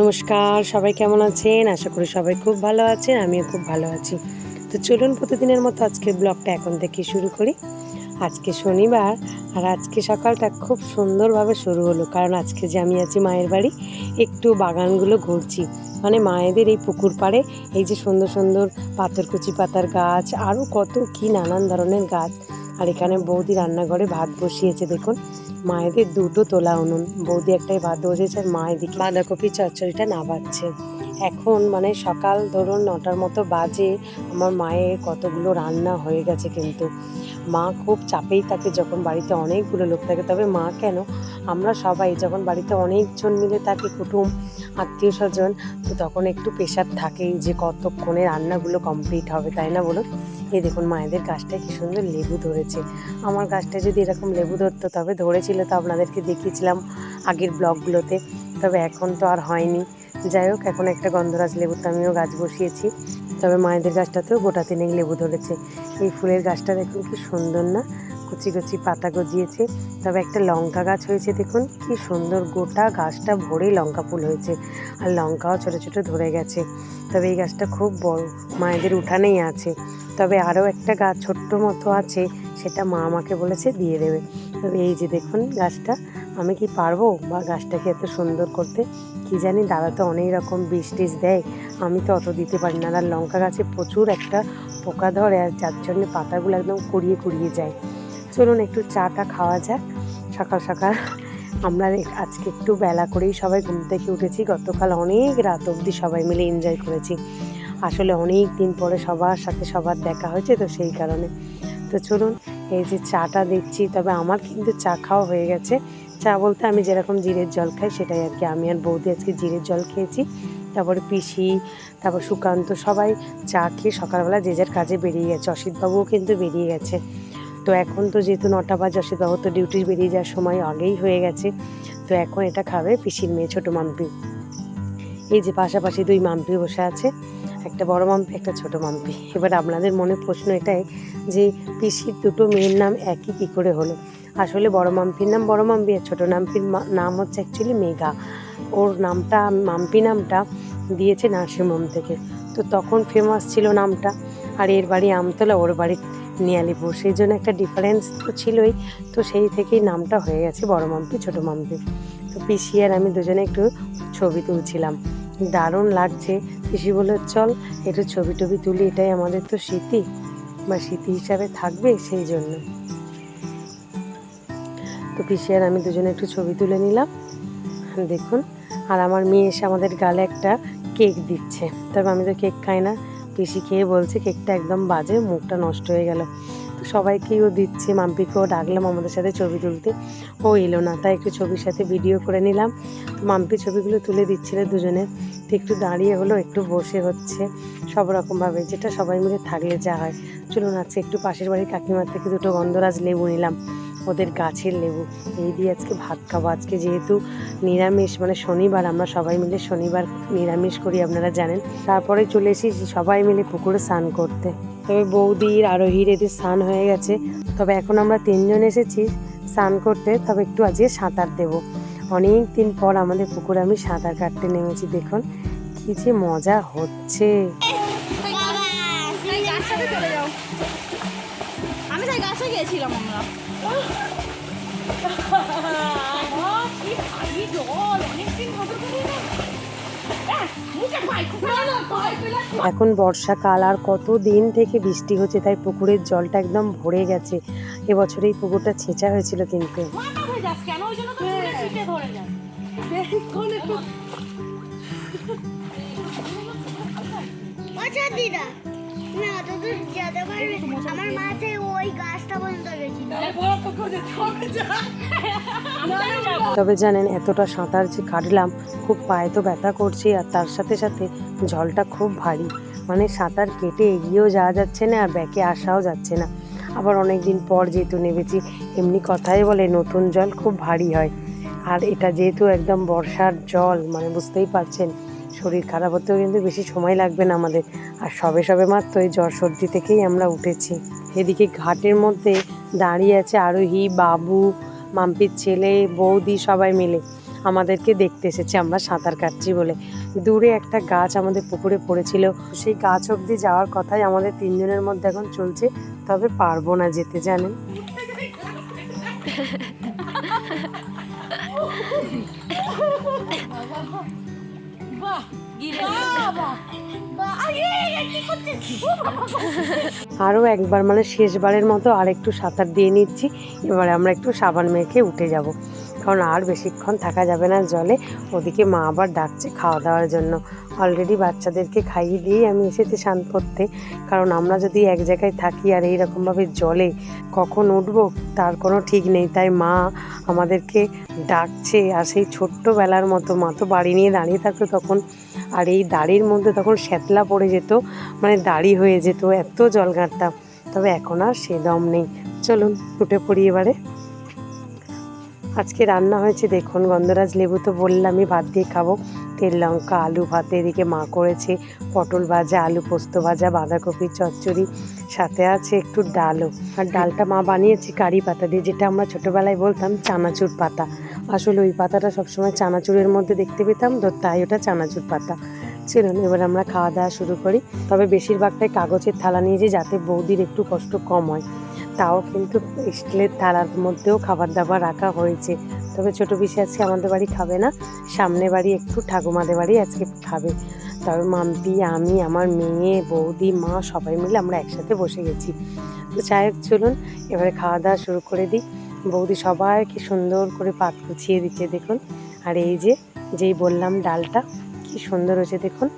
নমস্কার, সবাই কেমন আছেন? আশা করি সবাই খুব ভালো আছেন, আমিও খুব ভালো আছি। তো চলুন প্রতিদিনের মতো আজকের ব্লগটা এখন থেকে শুরু করি। আজকে শনিবার, আর আজকে সকালটা খুব সুন্দরভাবে শুরু হলো, কারণ আজকে যে আমি আছি মায়ের বাড়ি, একটু বাগানগুলো ঘুরছি। মানে মায়েদের এই পুকুর পাড়ে এই যে সুন্দর সুন্দর পাথরকুচি পাতার গাছ, আরও কত কি নানান ধরনের গাছ। আর এখানে বৌদি রান্নাঘরে ভাত বসিয়েছে, দেখুন। মায়েদের দুটো তোলা উনুন। বৌদি একটাই ভাত বসেছে আর মা এদিকে বাঁধাকপি চচ্চড়িটা নাবাচ্ছে এখন মানে সকাল ধরুন নটার মতো বাজে, আমার মায়ের কতগুলো রান্না হয়ে গেছে কিন্তু। মা খুব চাপেই থাকে যখন বাড়িতে অনেকগুলো লোক থাকে। তবে মা কেন? আমরা সবাই যখন বাড়িতে অনেকজন মিলে থাকি, কুটুম, আত্মীয় স্বজন, তো তখন একটু প্রেশার থাকেই যে কতক্ষণে রান্নাগুলো কমপ্লিট হবে, তাই না বলুন? এই দেখুন, মায়েদের গাছটায় কি সুন্দর লেবু ধরেছে। আমার গাছটায় যদি এরকম লেবু ধরতো, তবে ধরেছিল তো আপনাদেরকে দেখিয়েছিলাম আগের ব্লগগুলোতে। তবে এখন তো আর হয়নি। যাই হোক, এখন একটা গন্ধরাজ লেবু তো আমিও গাছ বসিয়েছি। তবে মায়েদের গাছটাতেও গোটা তিনেক লেবু ধরেছে। এই ফুলের গাছটা দেখুন কি সুন্দর না? কুচি কুচি পাতা গজিয়েছে। তবে একটা লঙ্কা গাছ হয়েছে দেখুন, কি সুন্দর গোটা গাছটা ভরেই লঙ্কা ফুল হয়েছে। আর লঙ্কাও ছোটো ছোটো ধরে গেছে। তবে এই গাছটা খুব বড়, মায়েদের উঠানেই আছে। তবে আরও একটা গাছ ছোট্ট মতো আছে, সেটা মা আমাকে বলেছে দিয়ে দেবে। তবে এই যে দেখুন গাছটা আমি কি পারব? বা গাছটাকে এত সুন্দর করতে? কি জানি দাদা তো অনেক রকম বীজ টিজ দেয়। আমি তো অত দিতে পারি না। আর লঙ্কা গাছে প্রচুর একটা পোকা ধরে আর যার জন্য পাতাগুলো একদম কুড়িয়ে কুড়িয়ে যায়। চলুন একটু চাটা খাওয়া যাক। সকাল সকাল আমরা আজকে একটু বেলা করেই সবাই ঘুম থেকে উঠেছি। গতকাল অনেক রাত অবধি সবাই মিলে এনজয় করেছি। আসলে অনেক দিন পরে সবার সাথে সবার দেখা হয়েছে তো সেই কারণে। তো চলুন এই যে চাটা দেখছি, তবে আমার কিন্তু চা খাওয়া হয়ে গেছে। চা বলতে আমি যেরকম জিরের জল খাই সেটাই আর কি আমি আর বৌদি আজকে জিরের জল খেয়েছি। তারপরে পিসি, তারপর সুকান্ত সবাই চা খেয়ে সকালবেলা যে যার কাজে বেরিয়ে গেছে। অসিতবাবুও কিন্তু বেরিয়ে গেছে। তো এখন তো যেহেতু নটা বাজে, অসিতবাবু তো ডিউটি বেরিয়ে যাওয়ার সময় আগেই হয়ে গেছে। তো এখন এটা খাবে পিসির মেয়ে, ছোটো মাম্পি। এই যে পাশাপাশি দুই মাম্পি বসে আছে। একটা বড় মাম্পি, একটা ছোট মাম্পি। এবার আপনাদের মনে প্রশ্ন এটাই যে পিসির দুটো মেয়ের নাম একই কী করে হলো? আসলে বড় মাম্পির নাম বড় মাম্পি আর ছোটো নাম্পির নাম হচ্ছে অ্যাকচুয়ালি মেঘা। ওর নামটা, মাম্পি নামটা দিয়েছে নার্সিংহোম থেকে। তো তখন ফেমাস ছিল নামটা, আর এর বাড়ি আমতলা, ওর বাড়ি নিয়ালিপুর। সেই জন্য একটা ডিফারেন্স তো ছিলই, তো সেই থেকেই নামটা হয়ে গেছে বড় মাম্পি, ছোটো মাম্পি। তো পিসি আর আমি দুজনে একটু ছবি তুলছিলাম। দারুণ লাগছে। পিসি বলল, চল, একটু ছবি টবি তুলি, এটাই আমাদের তো স্মৃতি বা স্মৃতি হিসাবে থাকবে সেই জন্য। তো পিসি আর আমি দুজনে একটু ছবি তুলে নিলাম। দেখুন, আর আমার মেয়ে এসে আমাদের গালে একটা কেক দিচ্ছে। তবে আমি তো কেক খাই না। পিসি খেয়ে বলছে, কেকটা একদম বাজে, মুখটা নষ্ট হয়ে গেল। তো সবাইকেই ও দিচ্ছে। মাম্পিকেও ডাকলাম আমাদের সাথে ছবি তুলতে। ও এলো না, তাই একটু ছবির সাথে ভিডিও করে নিলাম। তো মাম্পি ছবিগুলো তুলে দিচ্ছিল দুজনে। তো একটু দাঁড়িয়ে হলো, একটু বসে হচ্ছে। সব রকমভাবে, যেটা সবাই মিলে থাকলে যা হয়। চলুন আজকে একটু পাশের বাড়ির কাকিমার থেকে দুটো গন্ধরাজ লেবু নিলাম। ওদের গাছের লেবু। এই দিয়ে আজকে ভাত খাব। আজকে যেহেতু নিরামিষ মানে শনিবার, আমরা সবাই মিলে শনিবার নিরামিষ করি, আপনারা জানেন। তারপরে চলে এসেছি সবাই মিলে পুকুরে স্নান করতে। তবে বৌদির আরোহীর এদের স্নান হয়ে গেছে। তবে এখন আমরা তিনজন এসেছি স্নান করতে। তবে একটু আজকে সাঁতার দেবো। অনেক দিন পর আমাদের পুকুরে আমি সাঁতার কাটতে নেমেছি। দেখুন কি যে মজা হচ্ছে। আমরা। এখন বর্ষাকাল আর কত দিন থেকে বৃষ্টি হচ্ছে তাই পুকুরের জলটা একদম ভরে গেছে। এবছর এই পুকুরটা ছেঁচা হয়েছিল কিন্তু। আচ্ছা দিদা আমার মাঝে ওই গাছটা পর্যন্ত গেছিল। তবে জানেন, এতটা সাঁতার যে কাটলাম, খুব পায়ে তো ব্যথা করছে আর তার সাথে সাথে জলটা খুব ভারী। মানে সাঁতার কেটে এগিয়েও যাওয়া যাচ্ছে না আর ব্যাকে আসাও যাচ্ছে না। আবার অনেক দিন পর যেহেতু নেমেছি, এমনি কথাই বলে নতুন জল খুব ভারী হয়। আর এটা যেহেতু একদম বর্ষার জল মানে বুঝতেই পারছেন, শরীর খারাপ হতেও কিন্তু বেশি সময় লাগবে না আমাদের। আর সবে সবে মাত্র এই জ্বর সর্দি থেকেই আমরা উঠেছি। এদিকে ঘাটের মধ্যে দাঁড়িয়ে আছে আরোহী, বাবু মাম্পির ছেলে বৌদি সবাই মিলে আমাদেরকে দেখতে এসেছে আমরা সাঁতার কাটছি বলে। দূরে একটা গাছ আমাদের পুকুরে পড়েছিল। সেই গাছ অবধি যাওয়ার কথাই আমাদের তিনজনের মধ্যে এখন চলছে তবে পারব না যেতে জানেন? আরও একবার মানে শেষবারের মতো আর একটু সাঁতার দিয়ে নিচ্ছি। এবারে আমরা একটু সাবান মেখে উঠে যাব। কারণ আর বেশিক্ষণ থাকা যাবে না জলে। ওদিকে মা আবার ডাকছে খাওয়া দাওয়ার জন্য। অলরেডি বাচ্চাদেরকে খাইয়ে দিয়েই আমি এসেছি স্নান করতে। কারণ আমরা যদি এক জায়গায় থাকি আর এই রকমভাবে জলে কখন উঠবো, তার কোনো ঠিক নেই। তাই মা আমাদেরকে ডাকছে আর সেই ছোট্টবেলার মতো মা তো বাড়ি নিয়ে দাঁড়িয়ে থাকতো তখন। আর এই দাড়ির মধ্যে তখন শ্যাতলা পড়ে যেত মানে দাড়ি হয়ে যেত, এত জল ঘাঁটতাম তবে এখন আর সে দম নেই। চলুন, উঠে পড়ি এবারে। আজকে রান্না হয়েছে, দেখুন গন্ধরাজ লেবু তো বললামই, ভাত দিয়ে খাব। তেল, লঙ্কা, আলু ভাতে এদিকে মা করেছে, পটল ভাজা, আলু পোস্ত ভাজা, বাঁধাকপি, চচ্চড়ি, সাথে আছে একটু ডালও। আর ডালটা মা বানিয়েছে কারি পাতা দিয়ে, যেটা আমরা ছোটোবেলায় বলতাম চানাচুর পাতা। আসলে ওই পাতাটা সবসময় চানাচুরের মধ্যে দেখতে পেতাম, তো তাই ওটা চানাচুর পাতা। চলুন, এবার আমরা খাওয়া দাওয়া শুরু করি। তবে বেশিরভাগটাই কাগজের থালা নিয়ে যে যাতে বৌদির একটু কষ্ট কম হয়। তাও কিন্তু স্টিলের থালার মধ্যেও খাবার দাবার রাখা হয়েছে। তবে ছোটো পিসি আজকে আমাদের বাড়ি খাবে না। সামনে বাড়ি একটু ঠাকুমাদের বাড়ি আজকে খাবে। তবে মাম্পি, আমি, আমার মেয়ে, বৌদি, মা সবাই মিলে আমরা একসাথে বসে গেছি। তো চাই হোক, চলুন, এবারে খাওয়া দাওয়া শুরু করে দিই। বৌদি সবাইকে সুন্দর করে পাত গুছিয়ে দিচ্ছে, দেখুন। আর এই যে, যেই বললাম ডালটা, কি সুন্দর হয়েছে, দেখুন।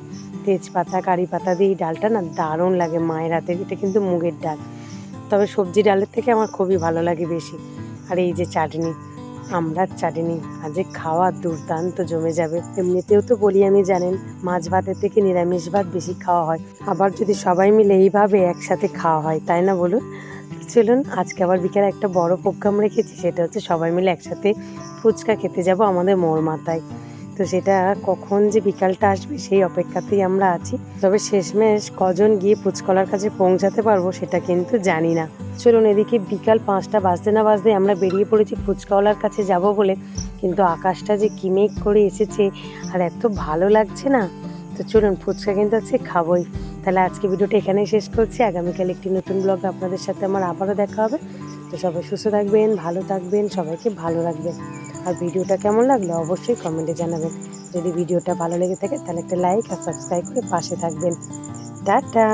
তেজপাতা কারি পাতা দিয়ে এই ডালটা না দারুণ লাগে মায়ের হাতে। এটা কিন্তু মুগের ডাল। তবে সবজি ডালের থেকে আমার খুবই ভালো লাগে বেশি। আর এই যে চাটনি আমড়ার চাটনি যে খাওয়া দুর্দান্ত জমে যাবে। এমনিতেও তো বলি আমি, জানেন, মাছ ভাতের থেকে নিরামিষ ভাত বেশি খাওয়া হয়। আবার যদি সবাই মিলে এইভাবে একসাথে খাওয়া হয়, তাই না বলুন? চলুন, আজকে আবার বিকেলে একটা বড় প্রোগ্রাম রেখেছি, সেটা হচ্ছে সবাই মিলে একসাথে ফুচকা খেতে যাব আমাদের মোড় মাথায়। তো সেটা কখন যে বিকালটা আসবে সেই অপেক্ষাতেই আমরা আছি। তবে শেষমেশ কজন গিয়ে ফুচকলার কাছে পৌঁছাতে পারব সেটা কিন্তু জানি না। চলুন এদিকে বিকাল পাঁচটা বাজতে না বাজতে আমরা বেরিয়ে পড়েছি ফুচকাওয়ালার কাছে যাব বলে। কিন্তু আকাশটা যে কি মেঘ করে এসেছে আর এত ভালো লাগছে না। তো চলুন ফুচকা কিন্তু আজকে খাবোই। তাহলে আজকে ভিডিওটা এখানেই শেষ করছি। আগামীকাল একটি নতুন ব্লগ আপনাদের সাথে আমার আবারও দেখা হবে। তো সবাই সুস্থ থাকবেন, ভালো থাকবেন, সবাইকে ভালো রাখবেন। আর ভিডিওটা কেমন লাগল অবশ্যই কমেন্টে জানাবেন। যদি ভিডিওটা ভালো লেগে থাকে তাহলে একটা লাইক আর সাবস্ক্রাইব করে পাশে থাকবেন। টাটা!